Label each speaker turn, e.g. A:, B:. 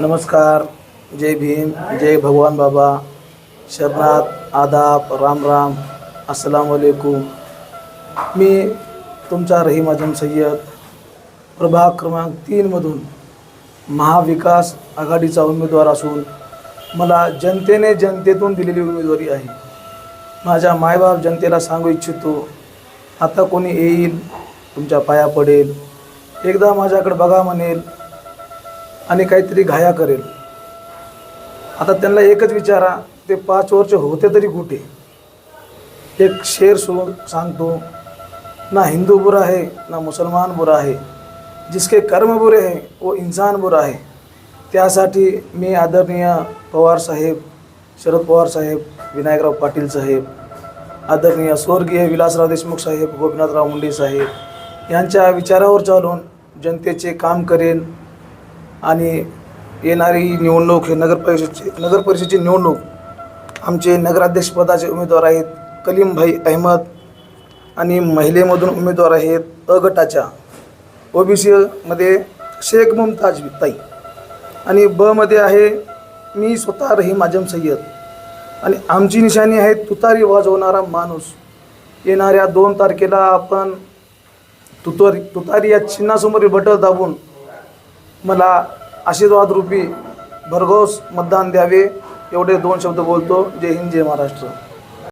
A: नमस्कार जय भीम जय भगवान बाबा शरणात आदाब राम राम अस्सलाम मी तुमचा रहीम आजम सय्यद प्रभाग क्रमांक तीनमधून महाविकास आघाडीचा उमेदवार असून मला जनतेने जनतेतून दिलेली उमेदवारी आहे. माझ्या मायबाप जनतेला सांगू इच्छितो आता कोणी येईल तुमच्या पाया पडेल. एकदा माझ्याकडे बघा म्हणेल आणि काहीतरी घाया करेल. आता त्यांना एकच विचारा ते पाच वर्ष होते तरी कुठे? एक शेर सो सांगतो ना हिंदू बुरा है ना मुसलमान बुरा आहे. जिसके कर्म बुरे हैं वो इंसान बुरा आहे त्यासाठी मी आदरणीय पवार साहेब शरद पवार साहेब विनायकराव पाटील साहेब आदरणीय स्वर्गीय विलासराव देशमुख साहेब गोपीनाथराव मुंडे साहेब यांच्या विचारावर चालून जनतेचे काम करेन आणि येणारी निवडणूक हे नगर परिषदची नगर परिषदेची निवडणूक आमचे नगराध्यक्षपदाचे उमेदवार आहेत कलीमभाई अहमद आणि महिलेमधून उमेदवार आहेत अ गटाच्या ओ बी सीमध्ये शेख मुमताज ताई. आणि बमध्ये आहे मी स्वतः रहीम आजम सय्यद. आणि आमची निशाणी आहे तुतारी वाजवणारा माणूस. येणाऱ्या दोन तारखेला आपण तुतारी तुतारी या चिन्हासमोरील बटन दाबून मला आशीर्वाद रूपी भरघोस मतदान द्यावे एवढे दोन शब्द बोलतो. जय हिंद जय महाराष्ट्र.